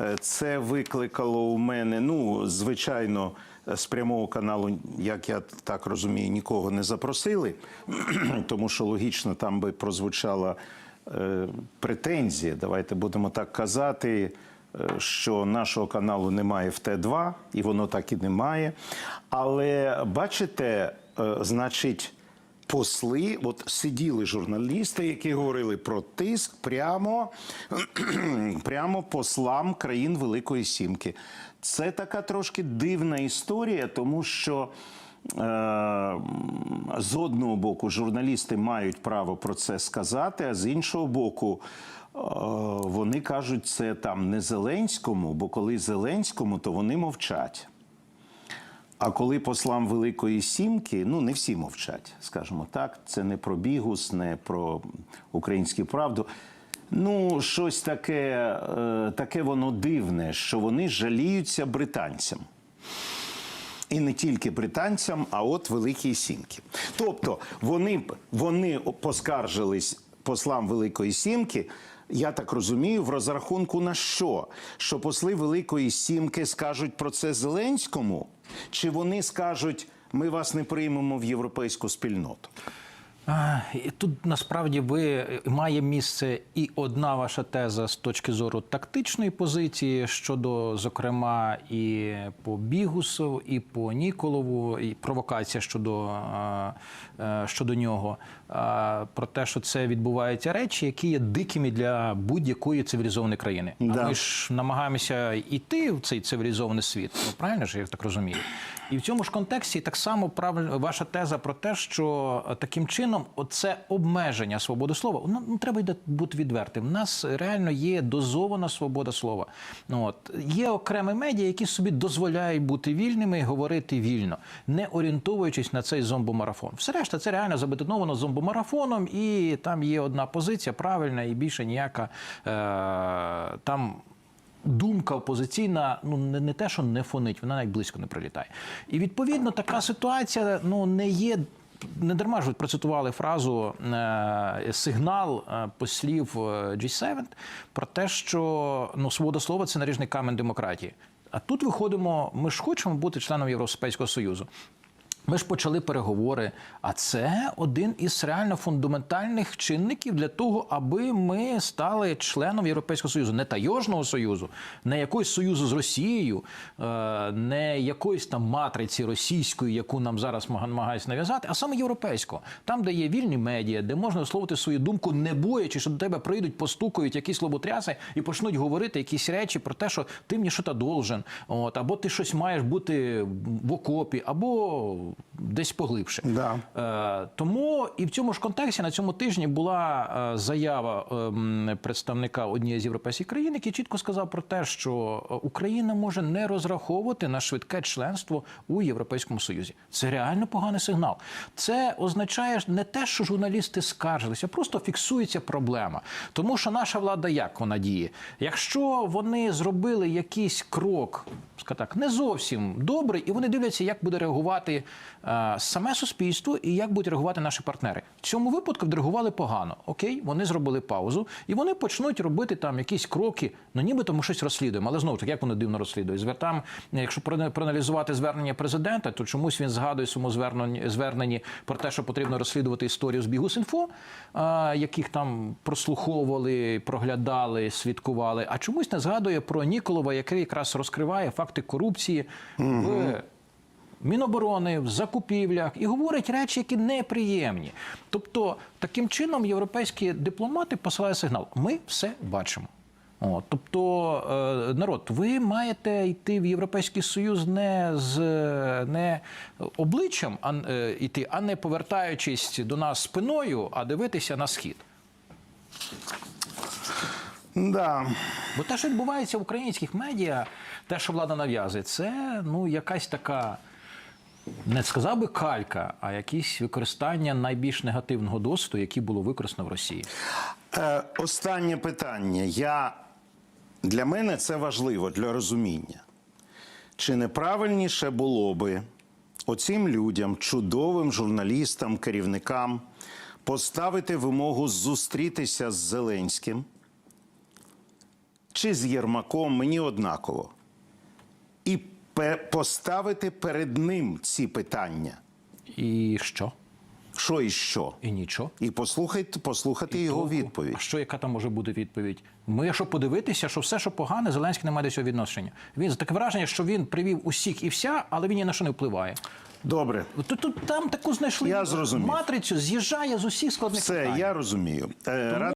Е, Це викликало у мене, ну, звичайно, з прямого каналу, як я так розумію, нікого не запросили, тому що логічно там би прозвучала е, претензія, давайте будемо так казати, е, що нашого каналу немає в Т2, і воно так і немає. Але бачите, е, значить, посли, от сиділи журналісти, які говорили про тиск прямо, прямо послам країн Великої Сімки. Це така трошки дивна історія, тому що. е, З одного боку, журналісти мають право про це сказати, а з іншого боку, е, вони кажуть це там не Зеленському, бо коли Зеленському, то вони мовчать. А коли послам Великої Сімки, ну не всі мовчать, скажімо так, це не про бігус, не про українську правду. Ну, щось таке, е, таке воно дивне, що вони жаліються британцям. І не тільки британцям, а от Великій Сімки. Тобто вони, вони поскаржились послам Великої Сімки. Я так розумію, в розрахунку на що? Що посли Великої Сімки скажуть про це Зеленському, чи вони скажуть, ми вас не приймемо в європейську спільноту? Тут насправді ви має місце і одна ваша теза з точки зору тактичної позиції щодо, зокрема, і по Бігусу, і по Ніколову, і провокація щодо, е, е, щодо нього. е, Про те, що це відбуваються речі, які є дикими для будь-якої цивілізованої країни. Да. А ми ж намагаємося йти в цей цивілізований світ. Ну правильно ж я так розумію. І в цьому ж контексті так само правильно ваша теза про те, що е, таким чином оце обмеження свободи слова. Ну, ну треба йде бути відвертим. У нас реально є дозована свобода слова. Ну от є окремі медіа, які собі дозволяють бути вільними і говорити вільно, не орієнтовуючись на цей зомбомарафон. Все решта, це реально забетоновано зомбомарафоном, і там є одна позиція правильна, і більше ніяка е, там думка опозиційна, ну не, не те, що не фонить, вона навіть близько не прилітає. І відповідно така ситуація ну не є. Не дарма ж ви процитували фразу е, сигнал е, послів е, G7 про те, що ну свобода слова це наріжний камень демократії. А тут виходимо, ми ж хочемо бути членом Європейського Союзу. Ми ж почали переговори, а це один із реально фундаментальних чинників для того, аби ми стали членом Європейського союзу, не тайожного союзу, не якогось союзу з Росією, е, не якоїсь там матриці російської, яку нам зараз намагаються нав'язати, а саме європейського, там, де є вільні медіа, де можна висловити свою думку, не боячи, що до тебе прийдуть, постукають якісь лоботряси і почнуть говорити якісь речі про те, що ти мені щось должен, от або ти щось маєш бути в окопі, або десь поглибше. Да. Е, тому і в цьому ж контексті на цьому тижні була е, заява ем, представника однієї з європейських країн, який чітко сказав про те, що е, Україна може не розраховувати на швидке членство у Європейському Союзі. Це реально поганий сигнал. Це означає не те, що журналісти скаржилися, просто фіксується проблема. Тому що наша влада як вона діє? Якщо вони зробили якийсь крок, так, не зовсім добрий, і вони дивляться, як буде реагувати саме суспільство і як будуть реагувати наші партнери. В цьому випадку відреагували погано. Окей, вони зробили паузу, і вони почнуть робити там якісь кроки. Ну нібито ми щось розслідуємо. Але знову таки, як вони дивно розслідують? Звертам, якщо проана- проаналізувати звернення президента, то чомусь він згадує своєму зверненні, зверненні про те, що потрібно розслідувати історію з Бігус.Інфо, яких там прослуховували, проглядали, слідкували. А чомусь не згадує про Ніколова, який якраз розкриває факти корупції в Міноборони в закупівлях і говорять речі, які неприємні. Тобто, таким чином європейські дипломати посилають сигнал: ми все бачимо. От, тобто, е, народ, ви маєте йти в Європейський Союз не з не обличчям а, е, йти, а не повертаючись до нас спиною, а дивитися на схід. Да. Бо те, що відбувається в українських медіа, те, що влада нав'язує, це ну якась така. Не сказав би калька, а якісь використання найбільш негативного досвіду, який було використано в Росії. Е, останнє питання. Я... Для мене це важливо для розуміння. Чи неправильніше було би оцим людям, чудовим журналістам, керівникам, поставити вимогу зустрітися з Зеленським? Чи з Єрмаком, мені однаково. І поставити перед ним ці питання. І що? Що і що? І нічого. І послухайте, послухати його Толку? відповідь. А що, яка там може бути відповідь? Ми, якщо подивитися, що все, що погане, Зеленський не має до цього відношення. Він таке враження, що він привів усіх і вся, але він ні на що не впливає. Добре, Тут, тут там таку знайшли Я матрицю, з'їжджає з усіх складних все, питань. я розумію. Е,